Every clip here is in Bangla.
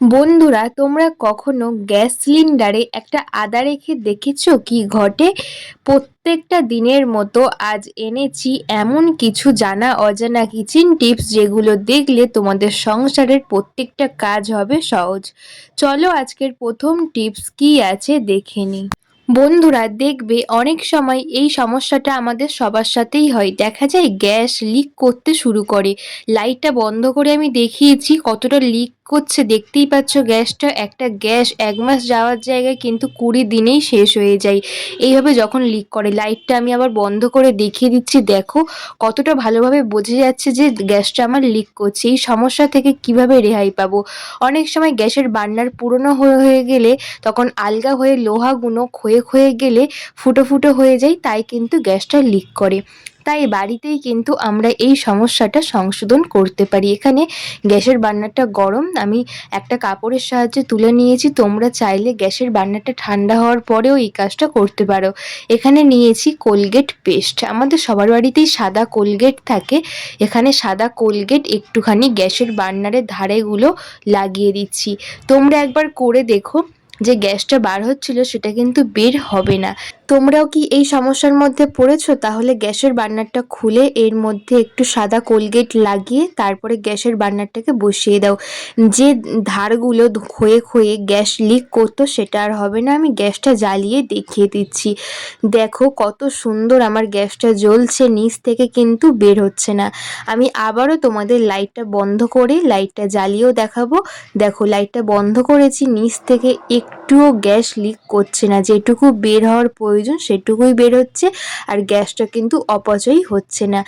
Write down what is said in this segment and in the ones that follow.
বন্ধুরা, তোমরা কখনো গ্যাস সিলিন্ডারে একটা আদা রেখে দেখেছ কি ঘটে? প্রত্যেকটা দিনের মতো আজ এনেছি এমন কিছু জানা অজানা কিচেন টিপস যেগুলো দেখলে তোমাদের সংসারের প্রত্যেকটা কাজ হবে সহজ। চলো আজকের প্রথম টিপস কি আছে দেখে নিই। বন্ধুরা, দেখবে অনেক সময় এই সমস্যাটা আমাদের সবার সাথেই হয়। দেখা যায় গ্যাস লিক করতে শুরু করে। লাইটটা বন্ধ করে আমি দেখিয়েছি কতটা লিক করছে। দেখতেই পাচ্ছ গ্যাসটা একটা গ্যাস, এক মাস যাওয়ার জায়গায় কিন্তু কুড়ি দিনেই শেষ হয়ে যায়। এইভাবে যখন লিক করে লাইটটা আমি আবার বন্ধ করে দেখিয়ে দিচ্ছি। দেখো কতটা ভালোভাবে বোঝা যাচ্ছে যে গ্যাসটা আমার লিক করছে। এই সমস্যা থেকে কীভাবে রেহাই পাবো? অনেক সময় গ্যাসের বার্নার পুরনো হয়ে গেলে তখন আলগা হয়ে লোহাগুলো ক্ষয়ে ক্ষয়ে গেলে ফুটো ফুটো হয়ে যায়, তাই কিন্তু গ্যাসটা লিক করে। তাই বাড়িতেই কিন্তু আমরা এই সমস্যাটা সংশোধন করতে পারি। এখানে গ্যাসের বার্নারটা গরম। আমি একটা কাপড়ের সাহায্যে তুলে নিয়েছি। তোমরা চাইলে গ্যাসের বার্নারটা ঠান্ডা হওয়ার পরেও এই কাজটা করতে পারো। এখানে নিয়েছি কোলগেট পেস্ট। আমাদের সবার বাড়িতেই সাদা কোলগেট থাকে। এখানে সাদা কোলগেট একটুখানি গ্যাসের বার্নারের ধারেগুলো লাগিয়ে দিচ্ছি। তোমরা একবার করে দেখো। যে গ্যাসটা বার হচ্ছিল সেটা কিন্তু বের হবে না। তোমরাও কি এই সমস্যার মধ্যে পড়েছো? তাহলে গ্যাসের বার্নারটা খুলে এর মধ্যে একটু সাদা কোলগেট লাগিয়ে তারপরে গ্যাসের বার্নারটাকে বসিয়ে দাও। যে ধারগুলো ক্ষয়ে ক্ষয়ে গ্যাস লিক করতো সেটা আর হবে না। আমি গ্যাসটা জ্বালিয়ে দেখিয়ে দিচ্ছি। দেখো কত সুন্দর আমার গ্যাসটা জ্বলছে, নিচ থেকে কিন্তু বের হচ্ছে না। আমি আবারও তোমাদের লাইটটা বন্ধ করে লাইটটা জ্বালিয়েও দেখাবো। দেখো লাইটটা বন্ধ করেছি, নিচ থেকে একটুও গ্যাস লিক করছে না। যেটুকু বের হওয়ার প্রয়োজন সেটুকুই বের হচ্ছে আর গ্যাসটা কিন্তু অপচয় হচ্ছে না।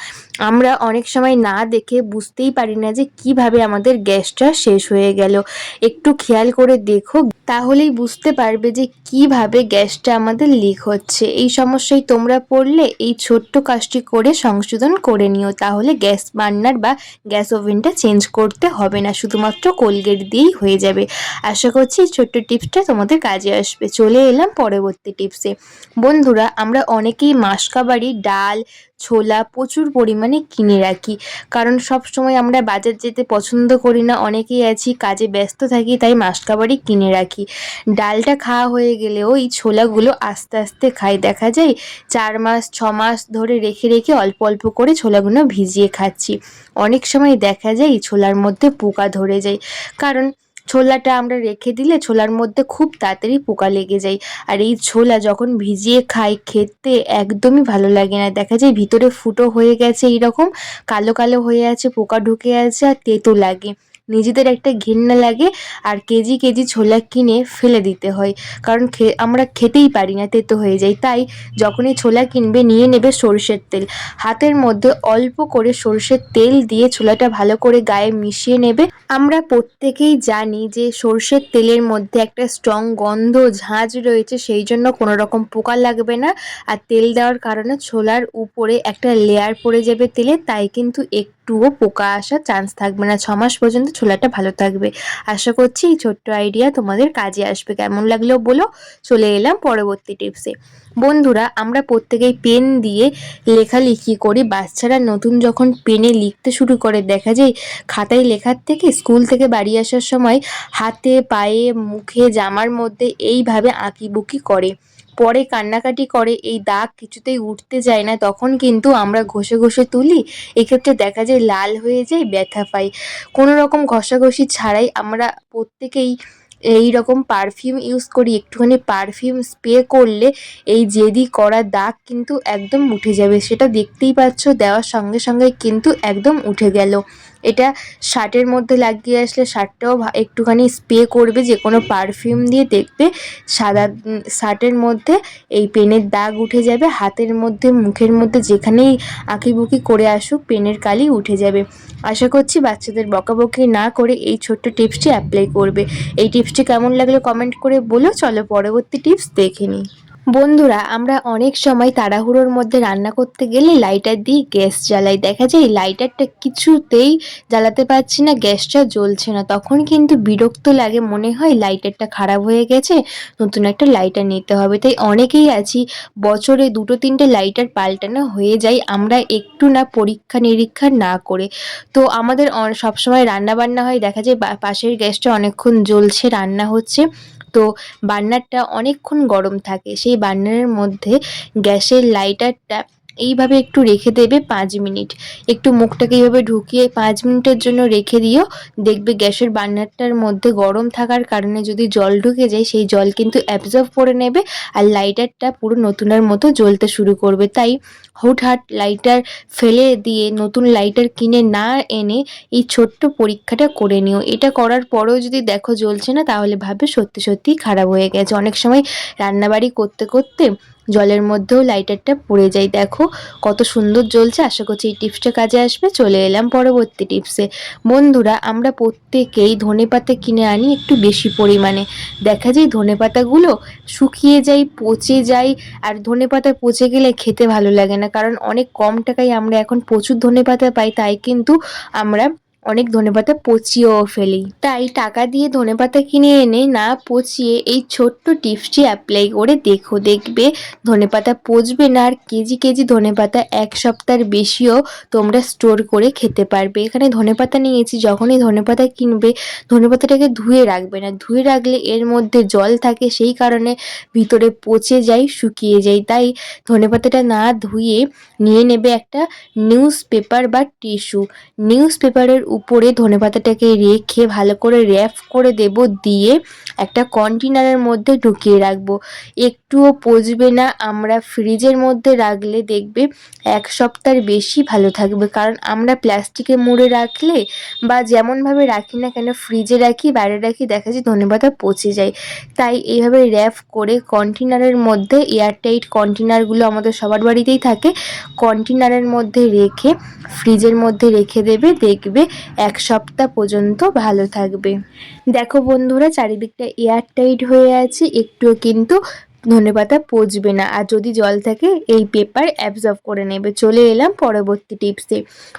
আমরা অনেক সময় না দেখে বুঝতেই পারি না যে কীভাবে আমাদের গ্যাসটা শেষ হয়ে গেল। একটু খেয়াল করে দেখো, তাহলেই বুঝতে পারবে যে কীভাবে গ্যাসটা আমাদের লিক হচ্ছে। এই সমস্যায় তোমরা পড়লে এই ছোট্ট কাজটি করে সংশোধন করে নিও। তাহলে গ্যাস বার্নার বা গ্যাস ওভেনটা চেঞ্জ করতে হবে না। শুধুমাত্র কোলগেট দিয়েই হয়ে যাবে। আশা করছি এই ছোট্ট টিপসটা তোমাদের কাজে আসবে। চলে এলাম পরবর্তী টিপসে বন্ধুরা, আমরা অনেকেই মাসকাবাড়ি ডাল, ছোলা প্রচুর পরিমাণে কিনে রাখি। কারণ সব সময় আমরা বাজার যেতে পছন্দ করি না, অনেকেই আছি কাজে ব্যস্ত থাকি, তাই মাসকাবাড়ি কিনে রাখি। ডালটা খাওয়া হয়ে গেলেও এই ছোলাগুলো আস্তে আস্তে খাই। দেখা যায় চার মাস, ছ মাস ধরে রেখে রেখে অল্প অল্প করে ছোলাগুলো ভিজিয়ে খাচ্ছি। অনেক সময় দেখা যায় ছোলার মধ্যে পোকা ধরে যায়। কারণ ছোলাটা আমরা রেখে দিলে ছোলার মধ্যে খুব তাড়াতাড়ি পোকা লেগে যায়। আর এই ছোলা যখন ভিজিয়ে খাই, খেতে একদমই ভালো লাগে না। দেখা যায় ভিতরে ফুটো হয়ে গেছে এইরকম কালো কালো হয়ে আছে, পোকা ঢুকে আছে, আর তেতো লাগে। নিজেদের একটা ঘৃণা লাগে আর কেজি কেজি ছোলা কিনে ফেলে দিতে হয়। কারণ আমরা খেতেই পারি না, তেতো হয়ে যায় তাই যখনই ছোলা কিনবে, নিয়ে নেবে সরষের তেল। হাতের মধ্যে অল্প করে সরষের তেল দিয়ে ছোলাটা ভালো করে গায়ে মিশিয়ে নেবে। আমরা প্রত্যেকেই জানি যে সরষের তেলের মধ্যে একটা স্ট্রং গন্ধ ঝাঁঝ রয়েছে, সেই জন্য কোনো রকম পোকা লাগবে না। আর তেল দেওয়ার কারণে ছোলার উপরে একটা লেয়ার পড়ে যাবে তেলে, তাই কিন্তু একটুও পোকা আসার চান্স থাকবে না। ছ মাস পর্যন্ত ছোলাটা ভালো থাকবে। আশা করছি এই ছোট্ট আইডিয়া তোমাদের কাজে আসবে। কেমন লাগলেও বলো? চলে এলাম পরবর্তী টিপসে বন্ধুরা, আমরা প্রত্যেকেই পেন দিয়ে লেখালেখি করি। বাচ্চারা নতুন যখন পেনে লিখতে শুরু করে, দেখা যায় খাতায় লেখার থেকে স্কুল থেকে বাড়ি আসার সময় হাতে, পায়ে, মুখে, জামার মধ্যে এইভাবে আঁকিবুকি করে। পরে কান্নাকাটি করে, এই দাগ কিছুতেই উঠতে যায় না। তখন কিন্তু আমরা ঘষে ঘষে তুলি। এক্ষেত্রে দেখা যায় লাল হয়ে যায়, ব্যথা পাই। কোনো রকম ঘষাঘষি ছাড়াই আমরা প্রত্যেকেই এই রকম পারফিউম ইউজ করি। একটুখানি পারফিউম স্প্রে করলে এই জেদি করা দাগ কিন্তু একদম উঠে যাবে। সেটা দেখতেই পাচ্ছ, দেওয়ার সঙ্গে সঙ্গে কিন্তু একদম উঠে গেল। এটা শার্টের মধ্যে লাগিয়ে আসলে শার্টটাও একটুখানি স্প্রে করবে, যে কোনো পারফিউম দিয়ে দেখবে। সাদা শার্টের মধ্যে এই পেনের দাগ উঠে যাবে, হাতের মধ্যে, মুখের মধ্যে যেখানেই আঁকিবুকি করে আসুক, পেনের কালি উঠে যাবে। আশা করছি বাচ্চাদের বকাবকি না করে এই ছোট্ট টিপসটি অ্যাপ্লাই করবে। এই টিপসটি কেমন লাগল কমেন্ট করে বলো, চলো পরবর্তী টিপস দেখে নিই। বন্ধুরা, আমরা অনেক সময় তাড়াহুড়োর মধ্যে রান্না করতে গেলে লাইটার দিয়ে গ্যাস জ্বালাই। দেখা যায় লাইটারটা কিছুতেই জ্বালাতে পারছি না, গ্যাসটা জ্বলছে না। তখন কিন্তু বিরক্ত লাগে, মনে হয় লাইটারটা খারাপ হয়ে গেছে, নতুন একটা লাইটার নিতে হবে। তাই অনেকেই আছি, বছরে দুটো তিনটে লাইটার পাল্টানো হয়ে যায়, আমরা একটু না পরীক্ষা নিরীক্ষা না করে। তো আমাদের সবসময় রান্না বান্না হয়, দেখা যায় পাশের গ্যাসটা অনেকক্ষণ জ্বলছে, রান্না হচ্ছে। তো বার্নারটা অনেকক্ষণ গরম থাকে। সেই বার্নারের মধ্যে গ্যাসের লাইটারটা এইভাবে একটু রেখে দেবে পাঁচ মিনিট। একটু মুখটাকে এইভাবে ঢুকিয়ে পাঁচ মিনিটের জন্য রেখে দিও। দেখবে গ্যাসের বার্নারটার মধ্যে গরম থাকার কারণে যদি জল ঢুকে যায়, সেই জল কিন্তু অ্যাবজর্ব করে নেবে আর লাইটারটা পুরো নতুনের মতো জ্বলতে শুরু করবে। তাই হুটহাট লাইটার ফেলে দিয়ে নতুন লাইটার কিনে না এনে এই ছোট্ট পরীক্ষাটা করে নিও। এটা করার পরেও যদি দেখো জ্বলছে না, তাহলে ভাবে সত্যি সত্যিই খারাপ হয়ে গেছে। অনেক সময় রান্নাবাড়ি করতে করতে জলের মধ্যেও লাইটারটা পড়ে যায়। দেখো কত সুন্দর জ্বলছে। আশা করছি এই টিপসটা কাজে আসবে। চলে এলাম পরবর্তী টিপসে বন্ধুরা, আমরা প্রত্যেকেই ধনেপাতা কিনে আনি একটু বেশি পরিমাণে। দেখা যায় ধনেপাতাগুলো শুকিয়ে যায়, পচে যায়, আর ধনেপাতা পচে গেলে খেতে ভালো লাগে না। কারণ অনেক কম টাকায় আমরা এখন প্রচুর ধনেপাতা পাই, তাই কিন্তু আমরা অনেক ধনেপাতা পচিয়েও ফেলি। তাই টাকা দিয়ে ধনেপাতা কিনে এনে না পচিয়ে এই ছোট্ট টিপসটি অ্যাপ্লাই করে দেখো, দেখবে ধনেপাতা পচবে না আর কেজি কেজি ধনেপাতা এক সপ্তাহের বেশিও তোমরা স্টোর করে খেতে পারবে। এখানে ধনেপাতা নিয়েছি, যখনই ধনেপাতা কিনবে ধনেপাতাটাকে ধুয়ে রাখবে না। ধুয়ে রাখলে এর মধ্যে জল থাকে, সেই কারণে ভিতরে পচে যায়, শুকিয়ে যায়। তাই ধনেপাতাটা না ধুয়ে নিয়ে নেবে একটা নিউজ পেপার বা টিস্যু নিউজ পেপারের উপরে ধনেপাতাটাকে রেখে ভালো করে র্যাপ করে দেব, দিয়ে একটা কন্টেনারের মধ্যে ঢুকিয়ে রাখব। একটুও পচবে না, আমরা ফ্রিজের মধ্যে রাখলে দেখবে এক সপ্তাহের বেশি ভালো থাকবে। কারণ আমরা প্লাস্টিকে মুড়ে রাখলে বা যেমনভাবে রাখি না কেন ফ্রিজে রাখি, বাইরে রাখি, দেখা যায় ধনেপাতা পচে যায়। তাই এইভাবে র্যাপ করে কন্টেনারের মধ্যে এয়ারটাইট কন্টেনারগুলো আমাদের সবার বাড়িতেই থাকে কন্টেনারের মধ্যে রেখে ফ্রিজের মধ্যে রেখে দেবে, দেখবে এক সপ্তাহ পর্যন্ত ভালো থাকবে। দেখো বন্ধুরা চারিদিকটা এয়ারটাইট হয়ে আছে একটুও কিন্তু ধনেপাতা পচবে না। আর যদি জল থাকে, এই পেপার অ্যাবজর্ব করে নেবে। চলে এলাম পরবর্তী টিপসে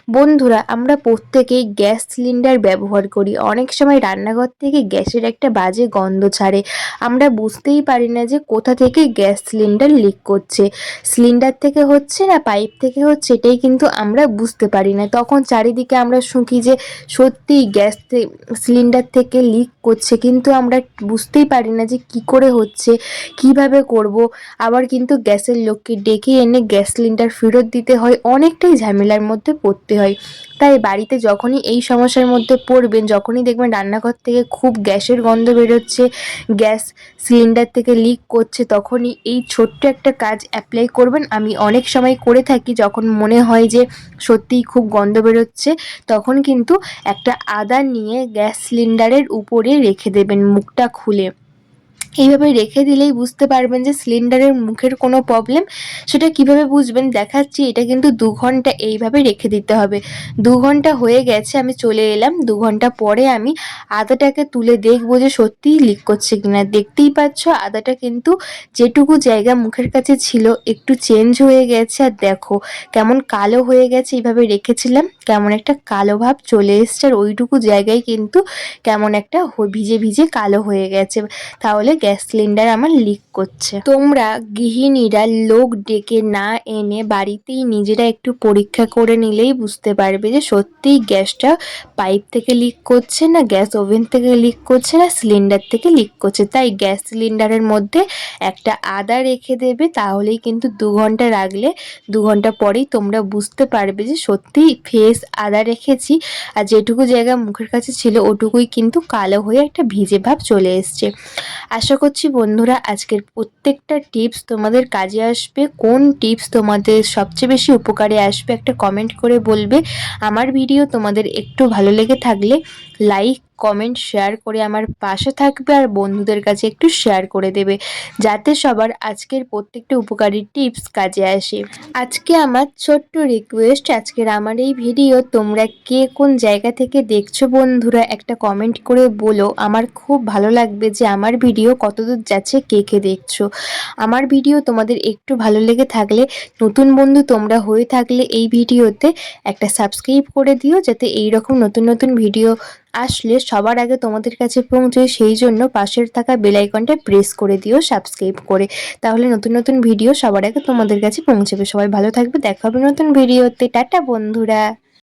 বন্ধুরা, আমরা প্রত্যেকেই গ্যাস সিলিন্ডার ব্যবহার করি। অনেক সময় রান্নাঘর থেকে গ্যাসের একটা বাজে গন্ধ ছাড়ে। আমরা বুঝতেই পারি না যে কোথা থেকে গ্যাস সিলিন্ডার লিক করছে। সিলিন্ডার থেকে হচ্ছে না পাইপ থেকে হচ্ছে, এটাই কিন্তু আমরা বুঝতে পারি না। তখন চারিদিকে আমরা শুঁকি যে সত্যিই গ্যাস সিলিন্ডার থেকে লিক করছে। কিন্তু আমরা বুঝতেই পারি না যে কি করে হচ্ছে, কীভাবে করব। আবার কিন্তু গ্যাসের লোককে ডেকে এনে গ্যাস সিলিন্ডার ফেরত দিতে হয়। অনেকটাই ঝামেলার মধ্যে পড়তে হয়। তাই বাড়িতে যখনই এই সমস্যার মধ্যে পড়বেন, যখনই দেখবেন রান্নাঘর থেকে খুব গ্যাসের গন্ধ বেরোচ্ছে, গ্যাস সিলিন্ডার থেকে লিক করছে, তখনই এই ছোট্ট একটা কাজ অ্যাপ্লাই করবেন। আমি অনেক সময় করে থাকি, যখন মনে হয় যে সত্যিই খুব গন্ধ বেরোচ্ছে, তখন কিন্তু একটা আদা নিয়ে গ্যাস সিলিন্ডারের উপরে রেখে দেবেন মুখটা খুলে। এইভাবে রেখে দিলেই বুঝতে পারবেন যে সিলিন্ডারের মুখের কোনো প্রবলেম সেটা কীভাবে বুঝবেন দেখাচ্ছি, এটা কিন্তু দু ঘণ্টা এইভাবে রেখে দিতে হবে। দু ঘণ্টা হয়ে গেছে, আমি চলে এলাম। দু ঘণ্টা পরে আমি আদাটাকে তুলে দেখব যে সত্যিই লিক করছে কিনা। দেখতেই পাচ্ছ, আদাটা কিন্তু যেটুকু জায়গা মুখের কাছে ছিল, একটু চেঞ্জ হয়ে গেছে। আর দেখো, কেমন কালো হয়ে গেছে, এইভাবে রেখেছিলাম। কেমন একটা কালো ভাব চলে এসছে, আর ওইটুকু জায়গায় কিন্তু কেমন একটা ভিজে ভিজে কালো হয়ে গেছে। তাহলে গ্যাস সিলিন্ডার আমার লিক করছে। তোমরা গৃহিণীরা লোক ডেকে না এনে বাড়িতেই নিজেরা একটু পরীক্ষা করে নিলেই বুঝতে পারবে যে সত্যিই গ্যাসটা পাইপ থেকে লিক করছে না গ্যাস ওভেন থেকে লিক করছে না সিলিন্ডার থেকে লিক করছে। তাই গ্যাস সিলিন্ডারের মধ্যে একটা আদা রেখে দেবে, তাহলেই কিন্তু দু ঘণ্টা রাখলে দু ঘণ্টা পরেই তোমরা বুঝতে পারবে যে সত্যিই ফেস আদা রেখেছি আর যেটুকু জায়গা মুখের কাছে ছিল ওটুকুই কিন্তু কালো হয়ে একটা ভিজে ভাব চলে এসছে। আশা করছি বন্ধুরা আজকের প্রত্যেকটা টিপস তোমাদের কাজে আসবে। কোন টিপস তোমাদের সবচেয়ে বেশি উপকারে আসবে, একটা কমেন্ট করে বলবে। আমার ভিডিও তোমাদের একটু ভালো লেগে থাকলে লাইক কমেন্ট শেয়ার করে আমার পাশে থাকবে আর বন্ধুদের কাছে একটু শেয়ার করে দেবে, যাতে সবার আজকের প্রত্যেকটা উপকারী টিপস কাজে আসে। আজকে আমার ছোট্ট রিকোয়েস্ট আজকের আমার এই ভিডিও তোমরা কে কোন জায়গা থেকে দেখছ বন্ধুরা একটা কমেন্ট করে বলো। আমার খুব ভালো লাগবে যে আমার ভিডিও কতদূর যাচ্ছে, কে কে দেখছ। আমার ভিডিও তোমাদের একটু ভালো লেগে থাকলে, নতুন বন্ধু তোমরা হয়ে থাকলে এই ভিডিওতে একটা সাবস্ক্রাইব করে দিও, যাতে এই রকম নতুন নতুন ভিডিও আসলে সবার আগে তোমাদের কাছে পৌঁছে সেই জন্য পাশের থাকা বেলাইকনটা প্রেস করে দিও সাবস্ক্রাইব করে। তাহলে নতুন নতুন ভিডিও সবার আগে তোমাদের কাছে পৌঁছবে। সবাই ভালো থাকবে, দেখা হবে নতুন ভিডিওতে টাটা, বন্ধুরা।